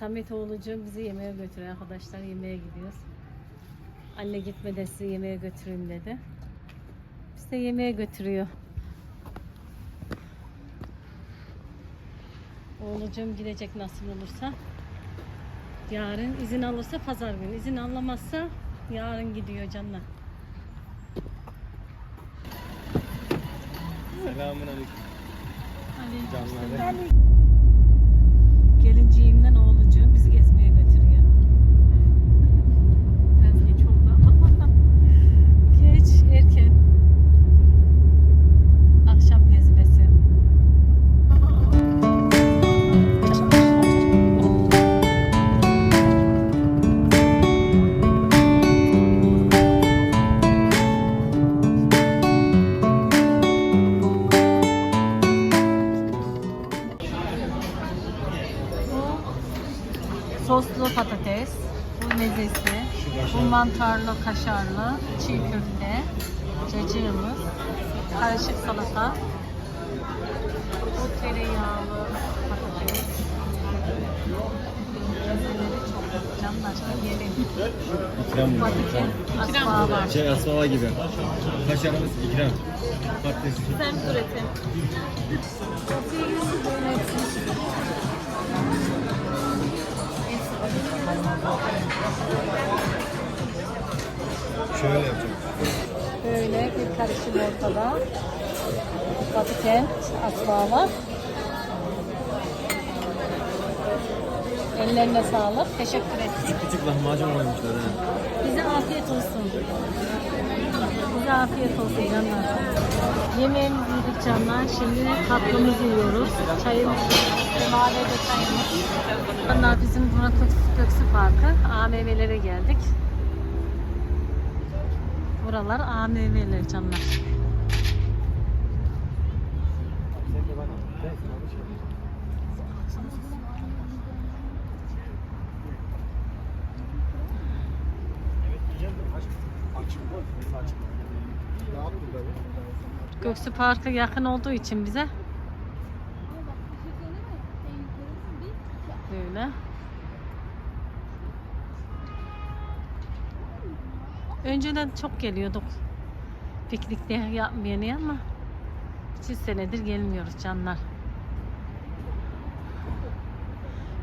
Samet oğlucuğum bizi yemeğe götürüyor arkadaşlar. Yemeğe gidiyoruz. Anne gitmeden sizi yemeğe götüreyim dedi. Biz de yemeğe götürüyor. Oğlucuğum gidecek nasıl olursa. Yarın izin alırsa pazar günü. İzin alamazsa yarın gidiyor canlar. Selamun aleyküm. Canlar. Bu mezesi, bu mantarlı, kaşarlı, çiğ köfte, cacığımız, karışık salata, bu tereyağlı patates. İkram Patates, asma var. Şey asmava gibi. Kaşarımız ikram. Patates. Sen üretin. Şöyle yapacağım. Böyle bir karışım ortada. Batı kent var. Ellerine sağlık. Teşekkür ederim. Küçük küçük lahmacun koymuşlar ha. Bize afiyet olsun. Bize afiyet olsun canlar. Yemeğimizi yedik canlar. Şimdi tatlımızı yiyoruz. Çayımız, mahallede çayımız. Bunlar bizim Murat Göksu Parkı. AMV'lere geldik. Buralar AMV'ler canlar. Göksu Parkı yakın olduğu için bize böyle. Önceden çok geliyorduk piknikte yapmaya ama 3 senedir gelmiyoruz canlar.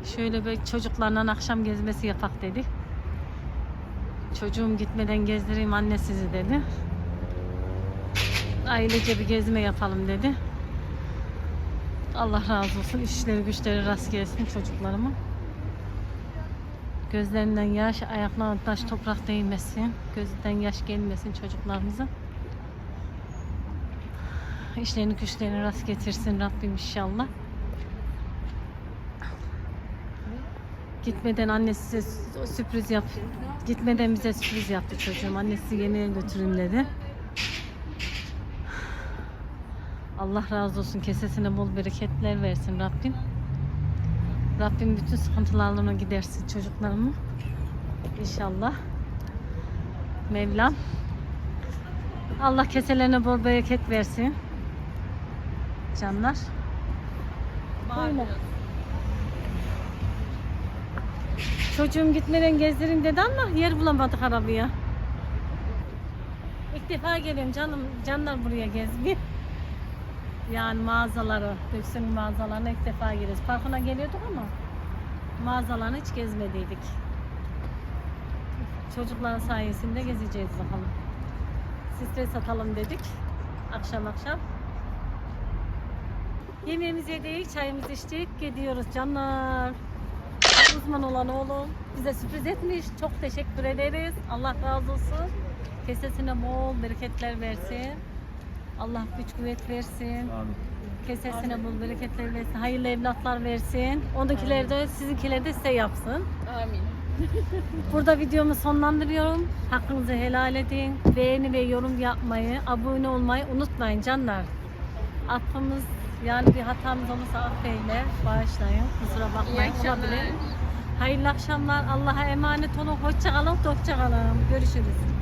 Şöyle bir çocuklarla akşam gezmesi yapak dedi. Çocuğum gitmeden gezdireyim anne sizi dedi. Ailece bir gezme yapalım dedi. Allah razı olsun. İşleri güçleri rast gelsin çocuklarımın. Gözlerinden yaş, ayaklarına taş toprak değmesin. Gözünden yaş gelmesin çocuklarımızın. İşlerini güçlerini rast getirsin Rabbim inşallah. Gitmeden annesi size sürpriz yap. Gitmeden bize sürpriz yaptı çocuğum. Annesi yemeğe götürün dedi. Allah razı olsun. Kesesine bol bereketler versin Rabbim. Rabbim bütün sıkıntılarını gidersin çocuklarımı. İnşallah. Mevlam. Allah keselerine bol bereket versin. Canlar. Böyle. Çocuğum gitmeden gezdireyim dedi ama yer bulamadık arabaya. İlk defa geliyorum canım, canlar buraya gezmeye. Yani mağazaları, Göksu'nun mağazalarına ilk defa giriyoruz. Parkına geliyorduk ama mağazalarını hiç gezmediydik. Çocukların sayesinde gezeceğiz bakalım. Stres satalım dedik. Akşam akşam. Yemeğimizi yedik, çayımızı içtik, gidiyoruz canlar. Uzman olan oğlum bize sürpriz etmiş. Çok teşekkür ederiz. Allah razı olsun. Kesesine bol bereketler versin. Allah güç kuvvet versin. Amin. Kesesine bol bereketler versin. Hayırlı evlatlar versin. Ondakileri de sizinkileri de size yapsın. Amin. Burada videomu sonlandırıyorum. Hakkınızı helal edin. Beğeni ve yorum yapmayı, abone olmayı unutmayın canlar. Affımız yani bir hatamız olursa affeyle, bağışlayın. Kusura İyi bakmayın. akşamlar. Olabilir. Hayırlı akşamlar. Allah'a emanet olun. Hoşça kalın, hoşça kalın. Görüşürüz.